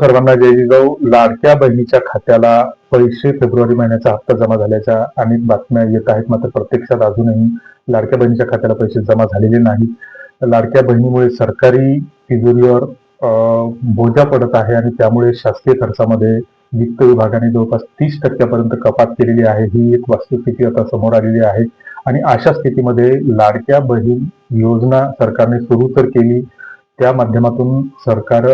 सर्वांना जय जिजाऊ लाडक्या बहिणीच्या खात्याला पैसे फेब्रुवारी महिन्याचा हप्ता जमा झाल्याच्या अनेक बातम्या येत आहेत. मात्र प्रत्यक्षात अजूनही लाडक्या बहिणीच्या खात्याला पैसे जमा झालेले नाही लाडक्या बहिणीमुळे सरकारी तिजोरीवर बोजा पडत आहे आणि त्यामुळे शासकीय खर्चामध्ये वित्त विभागाने जवळपास तीस टक्क्यापर्यंत कपात केलेली आहे. ही एक वस्तुस्थिती आता समोर आलेली आहे. आणि अशा स्थितीमध्ये लाडक्या बहीण योजना सरकारने सुरू तर केली. त्या माध्यमातून सरकार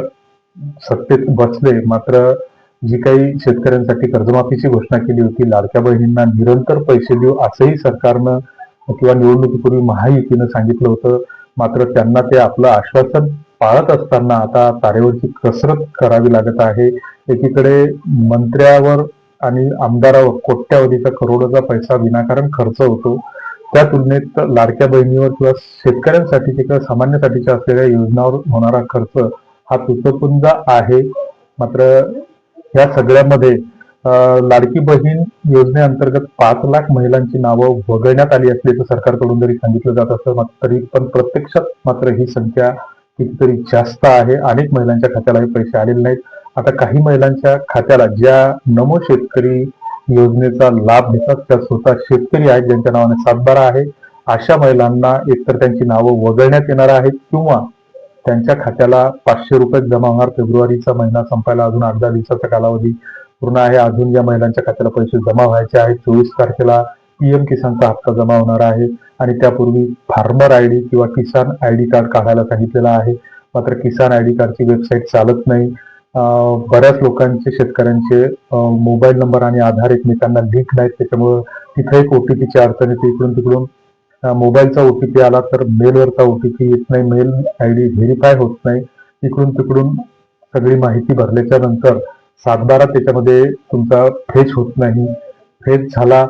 सत्तेत बसले. मात्र जी काही शेतकऱ्यांसाठी कर्जमाफीची घोषणा केली होती लाडक्या बहिणींना निरंतर पैसे देऊ असंही सरकारनं किंवा निवडणुकीपूर्वी महायुतीनं सांगितलं होतं. मात्र त्यांना ते आपलं आश्वासन पाळत असताना आता तारेवरची कसरत करावी लागत आहे. एकीकडे मंत्र्यावर आणि आमदारावर कोट्यावधीचा करोडोचा पैसा विनाकारण खर्च होतो. त्या तुलनेत लाडक्या बहिणीवर किंवा शेतकऱ्यांसाठी किंवा सामान्यसाठीच्या असलेल्या योजनावर होणारा खर्च हा तुटपुंजा आहे. मात्र या सगळ्यामध्ये लाडकी बहीण योजनेअंतर्गत पाच लाख महिलांची नावं वगळण्यात आली असल्याचं सरकारकडून जरी सांगितलं जात असं तरी पण प्रत्यक्षात मात्र ही संख्या कितीतरी जास्त आहे. अनेक महिलांच्या खात्याला हे पैसे आलेले नाहीत. आता काही महिलांच्या खात्याला ज्या नमो शेतकरी योजनेचा लाभ घेतात त्या स्वतः शेतकरी आहेत ज्यांच्या नावाने सातबारा आहे. अशा महिलांना एकतर त्यांची नावं वगळण्यात येणार आहेत किंवा त्यांच्या खात्याला पाचशे रुपये जमा होणार. फेब्रुवारीचा महिना संपायला अजून आठ दहा दिवसाचा कालावधी पूर्ण आहे. अजून या महिलांच्या खात्याला पैसे जमा व्हायचे आहेत. चोवीस तारखेला पीएम किसानचा हप्ता जमा होणार आहे आणि त्यापूर्वी फार्मर आय डी किंवा किसान आय डी कार्ड काढायला सांगितलेलं आहे. मात्र किसान आय डी कार्डची वेबसाईट चालत नाही. बऱ्याच लोकांचे शेतकऱ्यांचे मोबाईल नंबर आणि आधार एकमेकांना लिंक नाहीत. त्याच्यामुळं तिथे एक ओटीपीची अडचण येते. इकडून तिकडून अं, मोबाईलचा ओटीपी आला तर मेलवरचा ओटीपी येत नाही. मेल आय डी व्हेरीफाय होत नाही. इकडून तिकडून सगळी माहिती भरल्याच्या नंतर सातबारा त्याच्यामध्ये तुमचा फेज होत नाही. फेज झाला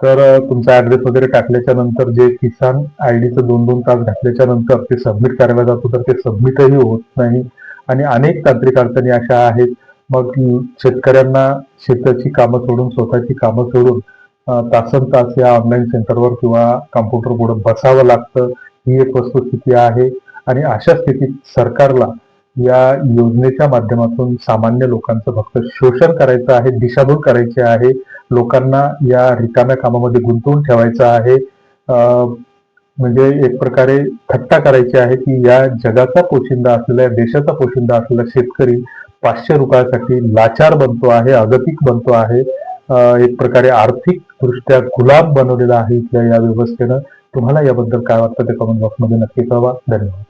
तर तुमचा ऍड्रेस वगैरे टाकल्याच्या नंतर जे किसान आय डीचं दोन दोन तास घातल्याच्या नंतर ते सबमिट करायला जातो तर ते सबमिटही होत नाही. आणि अनेक तांत्रिक अडचणी अशा आहेत. मग शेतकऱ्यांना शेताची कामं सोडून स्वतःची कामं सोडून तासन तास या ऑनलाईन सेंटरवर किंवा कम्प्युटर पुढे बसावं लागतं ही एक वस्तुस्थिती आहे. आणि अशा स्थितीत सरकारला या योजनेच्या माध्यमातून सामान्य लोकांचं फक्त शोषण करायचं आहे दिशाभूल करायची आहे. लोकांना या रिकाम्या कामामध्ये गुंतवून ठेवायचं आहे. म्हणजे एक प्रकारे थट्टा करायची आहे की या जगाचा पोशिंदा असलेला देशाचा पोशिंदा असलेला शेतकरी पाचशे रुपयासाठी लाचार बनतो आहे अगतिक बनतो आहे. एक प्रकारे आर्थिक दृष्ट्या गुलाम बनवलेला आहे इथल्या या व्यवस्थेनं. तुम्हाला याबद्दल काय वाटतं ते कमेंट बॉक्समध्ये नक्की कळवा. धन्यवाद.